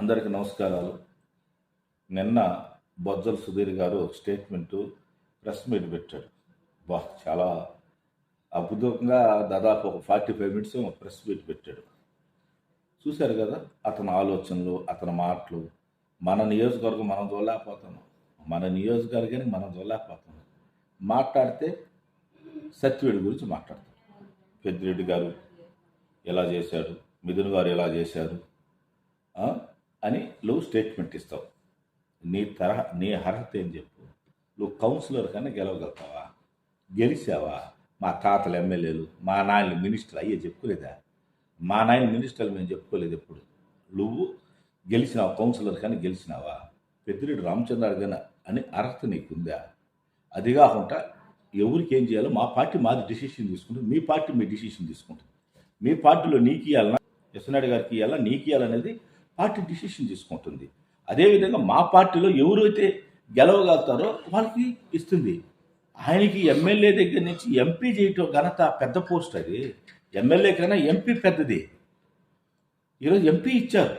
అందరికీ నమస్కారాలు. నిన్న బొజ్జల సుధీర్ గారు ఒక స్టేట్మెంటు ప్రెస్ మీట్ పెట్టాడు. బా చాలా అద్భుతంగా దాదాపు ఒక forty five minutes press meet పెట్టాడు. చూశారు కదా అతని ఆలోచనలు అతని మాటలు. మన నియోజకవర్గం మనం చూడలేకపోతున్నాం మన నియోజకవర్గానికి మనం చూడలేకపోతున్నాం మాట్లాడితే సత్యవేడి గురించి మాట్లాడతాం పెద్దిరెడ్డి గారు ఎలా చేశాడు? మిథున్ గారు ఎలా చేశారు? అని నువ్వు స్టేట్మెంట్ ఇస్తావు. నీ తరహా నీ అర్హత ఏం చెప్పు? నువ్వు కౌన్సిలర్ కన్నా గెలవగలుగుతావా? గెలిచావా? మా తాతలు ఎమ్మెల్యేలు మా నాయన మినిస్టర్ అయ్యే చెప్పుకోలేదా? మా నాయన మినిస్టర్లు మేము చెప్పుకోలేదు ఎప్పుడు. నువ్వు గెలిచినావు? కౌన్సిలర్ కానీ గెలిచినావా? పెద్దిరెడ్డి రామచంద్ర గారి అని అర్హత నీకుందా? అది కాకుండా ఎవరికి ఏం చేయాలో మా పార్టీ మాది డిసిషన్ తీసుకుంటుంది. మీ పార్టీ మీ డిసిషన్ తీసుకుంటుంది. మీ పార్టీలో నీకు ఇవ్వాలన్నా యశ్వనాయుడు గారికి ఇవ్వాలా నీకు ఇవ్వాలనేది పార్టీ డిసిషన్ తీసుకుంటుంది. అదేవిధంగా మా పార్టీలో ఎవరైతే గెలవగలుగుతారో వాళ్ళకి ఇస్తుంది. ఆయనకి ఎమ్మెల్యే దగ్గర నుంచి ఎంపీ చేయటం ఘనత పెద్ద పోస్ట్ అది. ఎమ్మెల్యే కన్నా ఎంపీ పెద్దది. ఈరోజు ఎంపీ ఇచ్చారు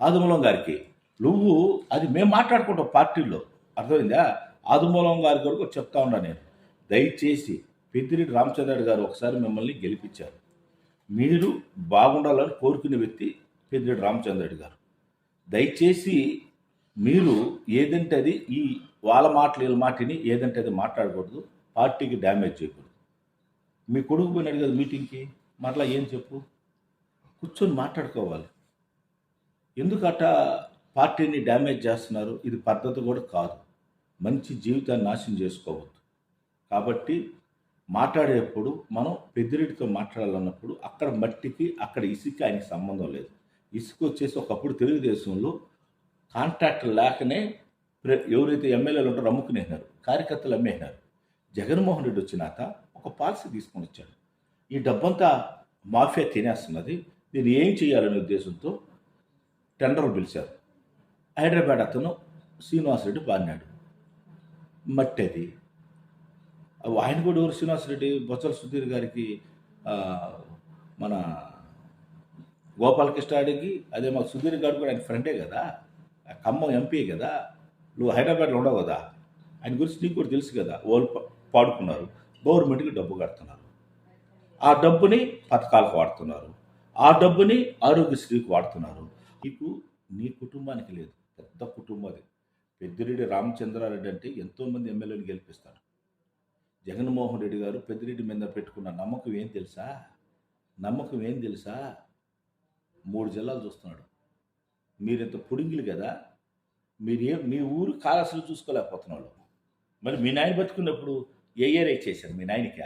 ఆదిమూలం గారికి. నువ్వు అది మేము మాట్లాడుకుంటాం పార్టీలో అర్థమైందా? ఆదిమూలం గారి కొరకు చెప్తా ఉన్నా నేను. దయచేసి పెద్దిరెడ్డి రామచంద్రరెడ్డి గారు ఒకసారి మిమ్మల్ని గెలిపించారు. మీరు బాగుండాలని కోరుకునే వ్యక్తి పెద్దిరెడ్డి రామచంద్రెడ్డి గారు. దయచేసి మీరు ఏదంటే అది ఈ వాళ్ళ మాటలు వీళ్ళ మాటని ఏదంటే అది మాట్లాడకూడదు. పార్టీకి డ్యామేజ్ చేయకూడదు. మీ కొడుకు పోయినాడు కదా మీటింగ్కి. మరలా ఏం చెప్పు? కూర్చొని మాట్లాడుకోవాలి. ఎందుకట పార్టీని డ్యామేజ్ చేస్తున్నారు? ఇది పద్ధతి కూడా కాదు. మంచి జీవితాన్ని నాశనం చేసుకోవద్దు. కాబట్టి మాట్లాడేటప్పుడు మనం పెద్దిరెడ్డితో మాట్లాడాలన్నప్పుడు అక్కడ మట్టికి అక్కడ ఇసుక ఆయనకి సంబంధం లేదు. ఇసుక వచ్చేసి ఒకప్పుడు తెలుగుదేశంలో కాంట్రాక్ట్ లేకనే ఎవరైతే ఎమ్మెల్యేలు ఉంటారో అమ్ముకునేసినారు కార్యకర్తలు అమ్మేసినారు. జగన్మోహన్ రెడ్డి వచ్చినాక ఒక పాలసీ తీసుకొని వచ్చాడు. ఈ డబ్బంతా మాఫియా తినేస్తున్నది. దీన్ని ఏం చేయాలనే ఉద్దేశంతో టెండర్ పిలిచారు. హైదరాబాద్ అతను శ్రీనివాసరెడ్డి బాన్నాడు మట్టి అది ఆయన కూడా ఎవరు? శ్రీనివాసరెడ్డి బొత్సల సుధీర్ గారికి మన గోపాలకృష్ణ అడిగి అదే మా సుధీర్ గారు కూడా ఆయన ఫ్రెండే కదా ఖమ్మం ఎంపీ కదా నువ్వు హైదరాబాద్లో ఉండవు కదా ఆయన గురించి నీకు కూడా తెలుసు కదా వాళ్ళు పాడుకున్నారు గవర్నమెంట్కి డబ్బు కడుతున్నారు. ఆ డబ్బుని పథకాలకు వాడుతున్నారు ఆ డబ్బుని ఆరోగ్యశ్రీకి వాడుతున్నారు. నీకు నీ కుటుంబానికి లేదు పెద్ద కుటుంబం అది. పెద్దిరెడ్డి రామచంద్రారెడ్డి అంటే ఎంతోమంది ఎమ్మెల్యేలు గెలిపిస్తారు. జగన్మోహన్ రెడ్డి గారు పెద్దిరెడ్డి మీద పెట్టుకున్న నమ్మకం ఏం తెలుసా? నమ్మకం ఏం తెలుసా? మూడు జిల్లాలు చూస్తున్నాడు. మీరింత పుడింగిలు కదా? మీరు ఏ మీ ఊరు కాలసలు చూసుకోలేకపోతున్నాడు మరి మీ నాయన బతుకున్నప్పుడు ఏ ఏరియా చేశారు మీ నాయనకి?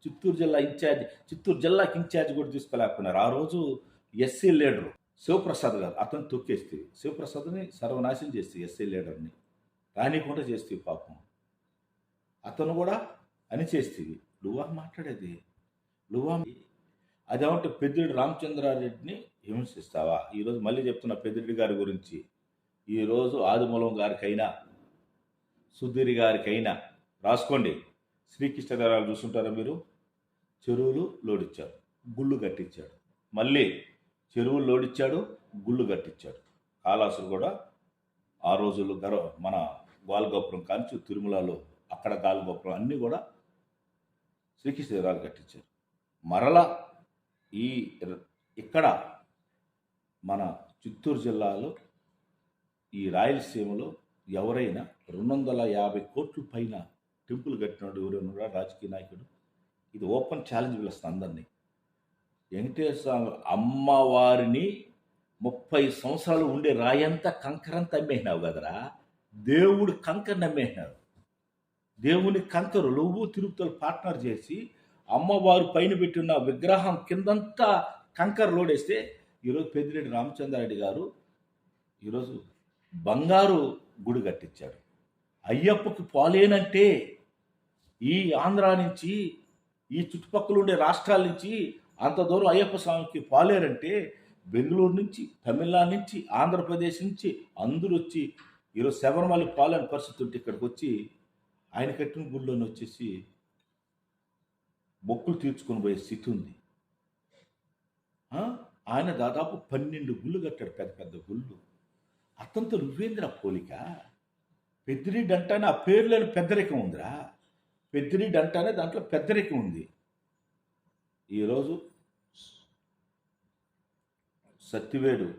చిత్తూరు జిల్లా ఇన్ఛార్జ్ చిత్తూరు జిల్లాకి ఇన్ఛార్జ్ కూడా తీసుకోలేకపోయినారు ఆ రోజు ఎస్సీ లీడరు శివప్రసాద్ గారు అతను తొక్కేస్తే శివప్రసాద్ని సర్వనాశనం చేస్తే ఎస్సీ లీడర్ని. రానికుండా చేస్తే పాపం. అతను కూడా అని చేస్తేవి నువ్వా మాట్లాడేది నువ్వా అదేమంటే పెద్దిరెడ్డి రామచంద్రారెడ్డిని హింసిస్తావా? ఈరోజు మళ్ళీ చెప్తున్న పెద్దిరెడ్డి గారి గురించి. ఈరోజు ఆదిమూలం గారికైనా సుధీర్ గారికైనా రాసుకోండి. శ్రీకృష్ణదేవరాయలు చూస్తుంటారా మీరు? చెరువులు లోడిచ్చాడు గుళ్ళు కట్టించాడు. మళ్ళీ చెరువులు లోడిచ్చాడు గుళ్ళు కట్టించాడు. కాళాసులు కూడా ఆ రోజుల్లో గర్వ మన గోల్గోపురం కాంచు తిరుమలలో అక్కడ గాల్గోపురం అన్నీ కూడా శ్రీకృష్ణదేవరాయలు కట్టించారు. మరలా ఈ ర- ఇక్కడ మన చిత్తూరు జిల్లాలో ఈ రాయలసీమలో ఎవరైనా రెండు వందల యాభై కోట్ల పైన టెంపుల్ కట్టినాడు ఎవరైనా రాజకీయ నాయకుడు. ఇది ఓపెన్ ఛాలెంజ్ పిలుస్తుంది అందరినీ. వెంకటేశ్వర స్వామి అమ్మవారిని ముప్పై సంవత్సరాలు ఉండే రాయంతా కంకరంతా అమ్మేసినావు కదరా? దేవుడు కంకర్ని అమ్మేసినాడు. దేవుని కంకరు నువ్వు తిరుపతిలో పార్ట్నర్ చేసి అమ్మవారు పైన పెట్టిన విగ్రహం కిందంతా కంకర్ లోడేస్తే ఈరోజు పెద్దిరెడ్డి రామచంద్రారెడ్డి గారు ఈరోజు బంగారు గుడి కట్టించాడు అయ్యప్పకి పోలేనంటే ఈ ఆంధ్ర నుంచి ఈ చుట్టుపక్కల ఉండే రాష్ట్రాల నుంచి అంత దూరం అయ్యప్ప స్వామికి పోలేరంటే బెంగళూరు నుంచి తమిళనాడు నుంచి ఆంధ్రప్రదేశ్ నుంచి అందరూ వచ్చి ఈరోజు శబరిమల పాలని పరిస్థితి ఉంటే ఇక్కడికి వచ్చి ఆయన కట్టిన గుళ్ళోని వచ్చేసి మొక్కులు తీర్చుకొని పోయే స్థితి ఉంది. ఆయన దాదాపు పన్నెండు గుళ్ళు కట్టాడు పెద్ద పెద్ద గుళ్ళు. అతనితో నువ్వేందిరా పోలిక? పెద్దిరెడ్డి అంటానే ఆ పేర్లోని పెద్దరికం ఉందిరా. పెద్దిరెడ్డి అంటానే దాంట్లో పెద్దరికం ఉంది. ఈరోజు సత్యవేడు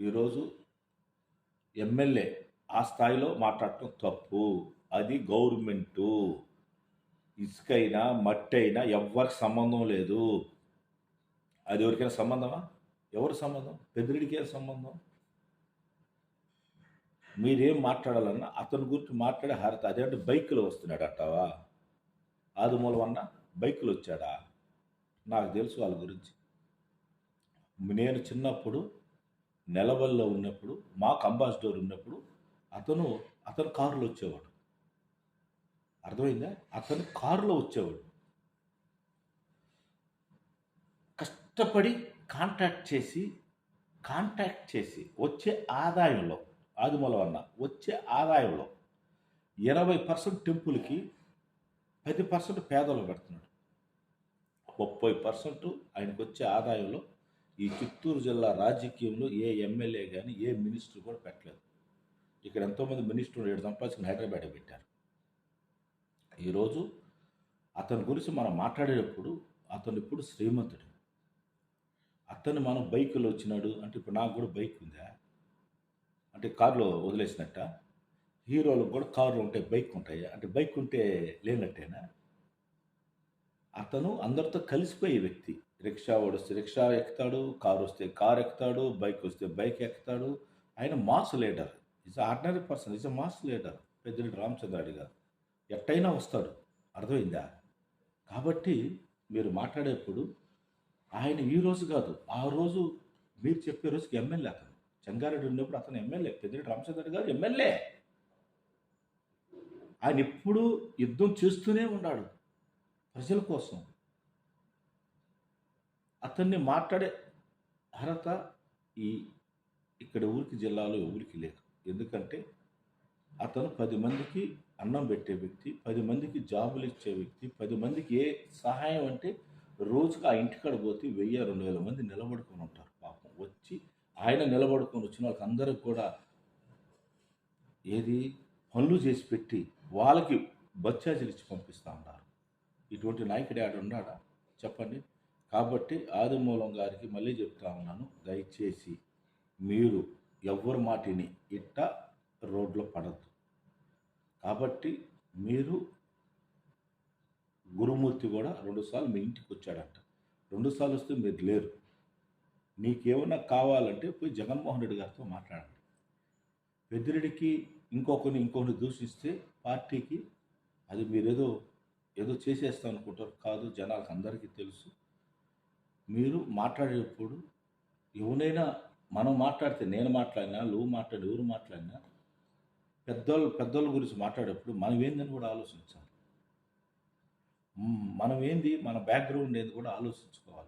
ఈరోజు ఎమ్మెల్యే ఆ స్థాయిలో మాట్లాడటం తప్పు. అది గవర్నమెంటు. ఇసుకైనా మట్టి అయినా ఎవరికి సంబంధం లేదు. అది ఎవరికైనా సంబంధమా? ఎవరి సంబంధం? పెద్దడికి ఏం సంబంధం? మీరేం మాట్లాడాలన్నా అతని గురించి మాట్లాడే హరత అదేంటే? బైక్లో వస్తున్నాడు అంటావా ఆదిమూలం అన్న బైక్లో వచ్చాడా? నాకు తెలుసు వాళ్ళ గురించి. నేను చిన్నప్పుడు నెలవల్లో ఉన్నప్పుడు మాకు అంబాసిడర్ ఉన్నప్పుడు అతను అతను కారులో వచ్చేవాడు. అర్థమైందా? అతను కారులో వచ్చేవాడు. కష్టపడి కాంటాక్ట్ చేసి కాంటాక్ట్ చేసి వచ్చే ఆదాయంలో ఆదిమూలం అన్న వచ్చే ఆదాయంలో ఇరవై పర్సెంట్ టెంపుల్కి పది పర్సెంట్ పేదలు పెడుతున్నాడు. ముప్పై పర్సెంట్ ఆయనకు వచ్చే ఆదాయంలో ఈ చిత్తూరు జిల్లా రాజకీయంలో ఏ ఎమ్మెల్యే కానీ ఏ మినిస్టర్ కూడా పెట్టలేదు. ఇక్కడ ఎంతోమంది మినిస్టర్లు ఏడు సంపాదించుకుని హైదరాబాద్ పెట్టారు. ఈరోజు అతని గురించి మనం మాట్లాడేటప్పుడు అతను ఇప్పుడు శ్రీమంతుడు. అతను మనం బైకులో వచ్చినాడు. అంటే ఇప్పుడు నాకు కూడా బైక్ ఉందా? అంటే కారులో వదిలేసినట్ట. హీరోలకు కూడా కార్లు ఉంటాయి బైక్ ఉంటాయి? అంటే బైక్ ఉంటే లేనట్టేనా? అతను అందరితో కలిసిపోయే వ్యక్తి. రిక్షా వస్తే రిక్షా ఎక్కుతాడు కారు వస్తే కారు ఎక్కుతాడు బైక్ వస్తే బైక్ ఎక్కుతాడు. ఆయన mass leader. Is ordinary person is mass leader. Peddireddy Ramachandrareddy garu. ఎట్టయినా వస్తాడు. అర్థమైందా? కాబట్టి మీరు మాట్లాడేప్పుడు ఆయన ఈ రోజు కాదు ఆ రోజు మీరు చెప్పే రోజుకి ఎమ్మెల్యే అతను. చెంగారెడ్డి ఉన్నప్పుడు అతను ఎమ్మెల్యే పెద్దిరెడ్డి రామచంద్ర గారు ఎమ్మెల్యే. ఆయన ఎప్పుడూ యుద్ధం చేస్తూనే ఉన్నాడు ప్రజల కోసం. అతన్ని మాట్లాడే అర్హత ఈ ఇక్కడ ఊరికి జిల్లాలో ఊరికి లేదు. ఎందుకంటే అతను పది మందికి అన్నం పెట్టే వ్యక్తి పది మందికి జాబులు ఇచ్చే వ్యక్తి పది మందికి ఏ సహాయం అంటే రోజుకి ఆ ఇంటికాడ పోతే వెయ్యి రెండు వేల మంది నిలబడుకొని ఉంటారు పాపం. వచ్చి ఆయన నిలబడుకొని వచ్చిన వాళ్ళకి అందరికి కూడా ఏది? పనులు చేసి పెట్టి వాళ్ళకి బచ్చాజీలు ఇచ్చి పంపిస్తూ ఉన్నారు. ఇటువంటి నాయకుడు ఆడ ఉన్నాడా? చెప్పండి. కాబట్టి ఆదిమూలం గారికి మళ్ళీ చెప్తా ఉన్నాను. దయచేసి మీరు ఎవరి మాటిని ఇట్ట రోడ్లో పడద్దు. కాబట్టి మీరు గురుమూర్తి కూడా రెండుసార్లు మీ ఇంటికి వచ్చాడంట. రెండుసార్లు వస్తే మీరు లేరు. నీకేమన్నా కావాలంటే పోయి జగన్మోహన్ రెడ్డి గారితో మాట్లాడండి. పెద్దిరెడ్డికి ఇంకొకరిని ఇంకొకరిని దూషిస్తే పార్టీకి అది మీరేదో ఏదో చేసేస్తాం అనుకుంటారు కాదు జనాలకు అందరికీ తెలుసు. మీరు మాట్లాడేటప్పుడు ఎవరైనా మనం మాట్లాడితే నేను మాట్లాడినా నువ్వు మాట్లాడి ఎవరు మాట్లాడినా పెద్దోళ్ళు పెద్దోళ్ళ గురించి మాట్లాడేప్పుడు మనం ఏందని కూడా ఆలోచించాలి. మనం ఏంది మన బ్యాక్గ్రౌండ్ ఏంది కూడా ఆలోచించుకోవాలి.